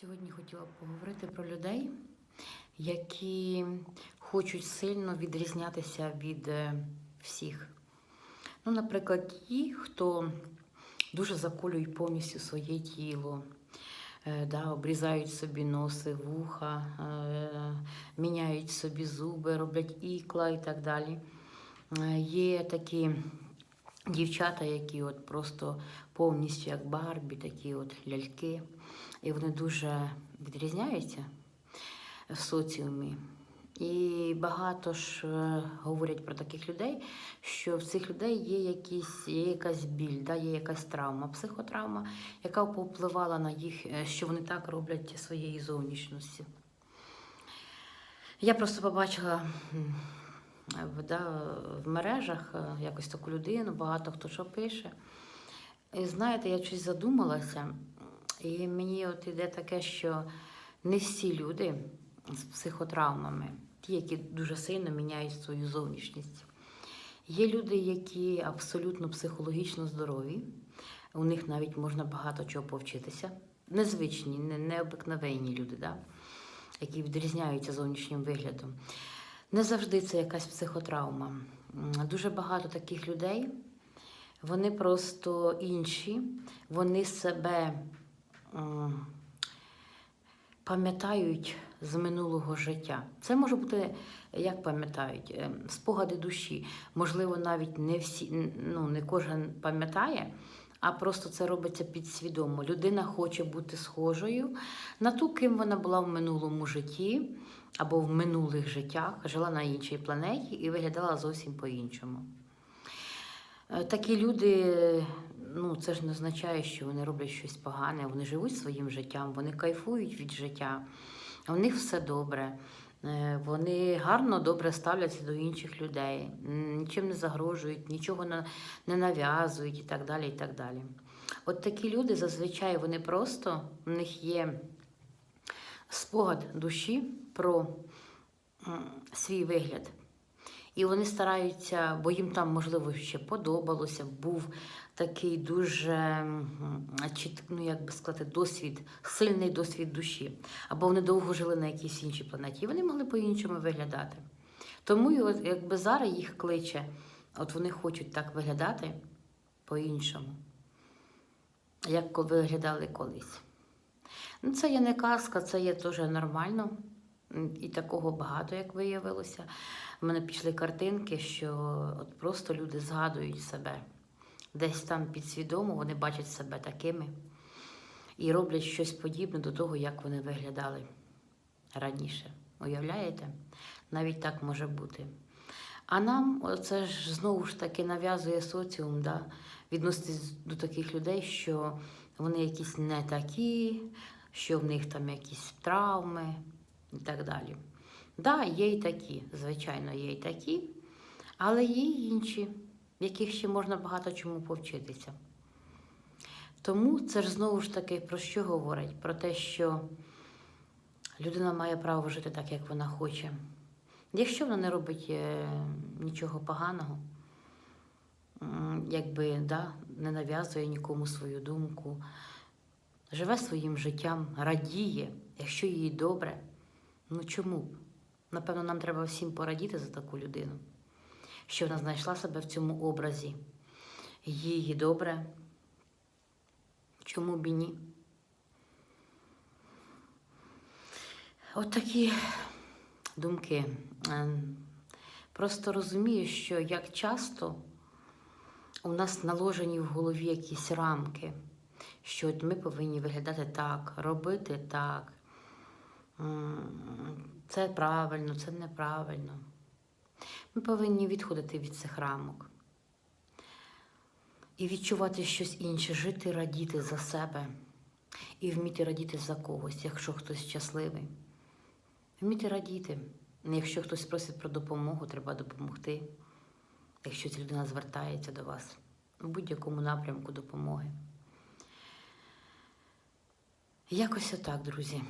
Сьогодні хотіла б поговорити про людей, які хочуть сильно відрізнятися від е, всіх. Ну, наприклад, ті, хто дуже заколюють повністю своє тіло, е, да, обрізають собі носи, вуха, е, міняють собі зуби, роблять ікла і так далі. Є такі дівчата, які от просто повністю як Барбі, такі от ляльки. І вони дуже відрізняються в соціумі. І багато ж е, говорять про таких людей, що в цих людей є, якісь, є якась біль, да, є якась травма, психотравма, яка повпливала на їх, е, що вони так роблять своєї зовнішності. Я просто побачила да, в мережах е, якось таку людину, багато хто що пише. І знаєте, я щось задумалася, і мені от іде таке, що не всі люди з психотравмами, ті, які дуже сильно міняють свою зовнішність. Є люди, які абсолютно психологічно здорові, у них навіть можна багато чого повчитися. Незвичні, не, необикновенні люди, да? які відрізняються зовнішнім виглядом. Не завжди це якась психотравма. Дуже багато таких людей, вони просто інші, вони себе пам'ятають з минулого життя. Це може бути, як пам'ятають, е, спогади душі. Можливо, навіть не всі, ну, не кожен пам'ятає, а просто це робиться підсвідомо. Людина хоче бути схожою на ту, ким вона була в минулому житті або в минулих життях, жила на іншій планеті і виглядала зовсім по-іншому. Е, Такі люди, ну це ж не означає, що вони роблять щось погане, вони живуть своїм життям, вони кайфують від життя, у них все добре. Е, Вони гарно, добре ставляться до інших людей, нічим не загрожують, нічого не, нав'язують і так далі. і так далі. От такі люди зазвичай вони просто, в них є спогад душі про свій вигляд. І вони стараються, бо їм там, можливо, ще подобалося, був такий дуже чіт- ну, як би сказати, досвід, сильний досвід душі. Або вони довго жили на якійсь іншій планеті, і вони могли по-іншому виглядати. Тому якби зараз їх кличе, от вони хочуть так виглядати по-іншому, як виглядали колись. Ну, це є не казка, це є теж нормально. І такого багато, як виявилося. У мене пішли картинки, що от просто люди згадують себе. Десь там підсвідомо вони бачать себе такими і роблять щось подібне до того, як вони виглядали раніше. Уявляєте? Навіть так може бути. А нам це ж знову ж таки нав'язує соціум, да? відноситись до таких людей, що вони якісь не такі, що в них там якісь травми і так далі. Да, є і такі, звичайно, є і такі, але є й інші, яких ще можна багато чому повчитися. Тому це ж знову ж таки про що говорить? Про те, що людина має право жити так, як вона хоче. Якщо вона не робить е, нічого поганого, якби да, не нав'язує нікому свою думку, живе своїм життям, радіє, якщо їй добре, ну чому б? Напевно, нам треба всім порадіти за таку людину, що вона знайшла себе в цьому образі. Їй добре. Чому б і ні? От такі думки. Ем, Просто розумію, що як часто у нас наложені в голові якісь рамки, що ми повинні виглядати так, робити так. Це правильно, це неправильно. Ми повинні відходити від цих рамок і відчувати щось інше, жити, радіти за себе і вміти радіти за когось, якщо хтось щасливий. Вміти радіти. Якщо хтось просить про допомогу, треба допомогти. Якщо ця людина звертається до вас в будь-якому напрямку допомоги. Якось отак, друзі.